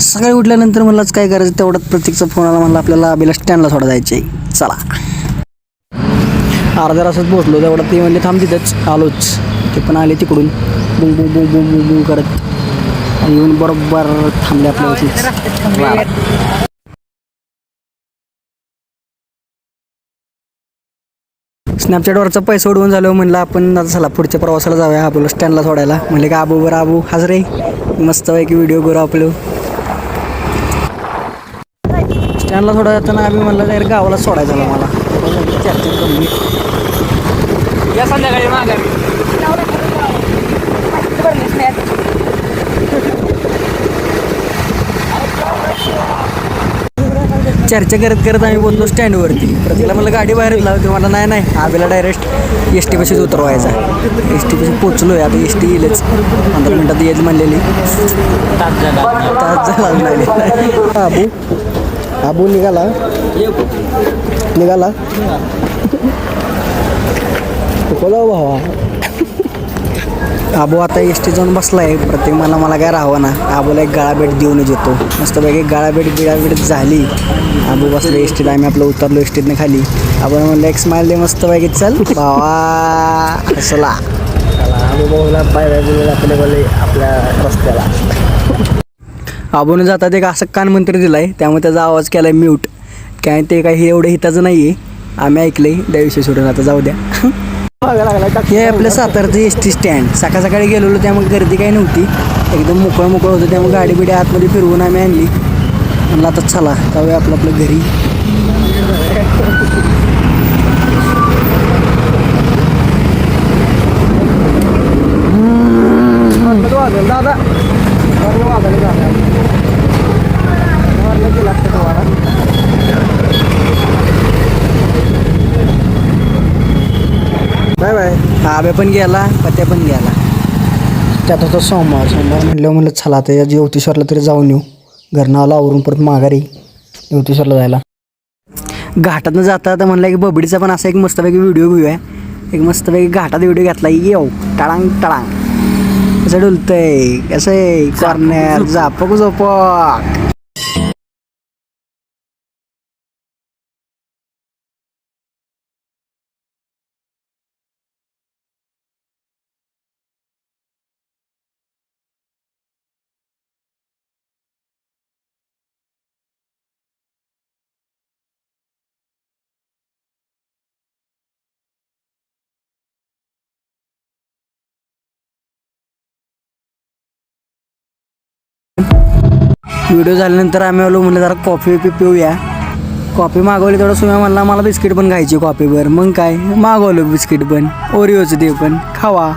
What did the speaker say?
सकाळी उठल्यानंतर मलाच काय करायचं? तेवढ्यात प्रत्येकचा फोन आला म्हणला आपल्याला अभिला स्टँडला सोडा जायचं आहे चला. अर्ध्या तासात पोहोचलो तेवढं ते म्हणले थांब तिथंच आलोच. ते पण आले तिकडून. बुंग बुंग बुंग बुंग बुंग बुंग करत. आणि येऊन बरोबर थांबले आपल्या स्नॅपचॅटवरचा पैसा उडवून झालो म्हणलं आपण आता चला पुढच्या प्रवासाला जाऊया आपलं स्टँडला सोडायला. म्हणले का आबू बरं आबू हजरे मस्त पैकी व्हिडिओ करू आपलं. स्टँडला सोडा जाताना आम्ही म्हणलं डायरेक्ट गावाला सोडायचं झालं मला. चार्जिंग कमी या संध्याकाळी चर्चा करत करत आम्ही बोललो स्टँडवरती. प्रत्येकाला मला गाडी बाहेर लावते मला नाही नाही आबेला डायरेक्ट एस टी पाशीच उतरवायचा. एस टी पाशी पोचलो आहे आता एस टी येईलच. पंधरा मिनटात येईल म्हणलेली. तास झाला. आले आबू निघाला? निघाला? बोला भावा. आबू आता एस टी जाऊन बसला आहे प्रत्येक मला मला काय राहावं ना आबूला एक गाळा भेट देऊनच येतो. मस्तपैकी गाळाभेट भेट झाली. आबू बसलो एस टीला आम्ही आपलं उतरलो एस टीतनं खाली. आपण म्हणलं एक स्माइल दे मस्तपैकी. चल भावा. हसला आबू भाऊला बाय बाय बोलले आपल्या रस्त्याला. आबूने जातात एक असं कानमंत्र आहे त्यामुळे त्याचा आवाज केला आहे म्यूट. काय ते काही एवढं हिताचं नाही आहे आम्ही ऐकलंय त्या विषय सोडून आता जाऊ द्या. हे आपलं सातारचं एस टी स्टँड. सकाळ सकाळी गेलेलो त्यामुळे गर्दी काही नव्हती. एकदम मोकळं मोकळं होतं त्यामुळे गाडी बिडी आतमध्ये फिरवून आम्ही आणली. म्हणलं आता चला जाऊया आपलं आपलं घरी. आबे पण गेला पत्या पण गेला. त्यात होता सोमवार. सोमवार म्हटलं म्हणलं चला आता या ज्योतिश्वरला तरी जाऊन येऊ. घरनाला आवरून परत माघारी ज्योतिश्वरला जायला. घाटातनं जाता तर म्हणलं की बबडीचा पण असा एक मस्तपैकी व्हिडिओ घेऊया. एक मस्तपैकी घाटात व्हिडिओ घेतला येऊ. टळांग टळांग. कसं डुलतंय कसं आहे? कॉर्नर झापक. झोपक. व्हिडिओ झाल्यानंतर आम्ही आलो म्हणलं जरा कॉफी पी पिऊया. कॉफी मागवली तेवढं सुम्या म्हणला मला बिस्किट पण खायची कॉफीवर. मग काय? मागवलं बिस्किट पण. ओरिओचं ते पण. खावा.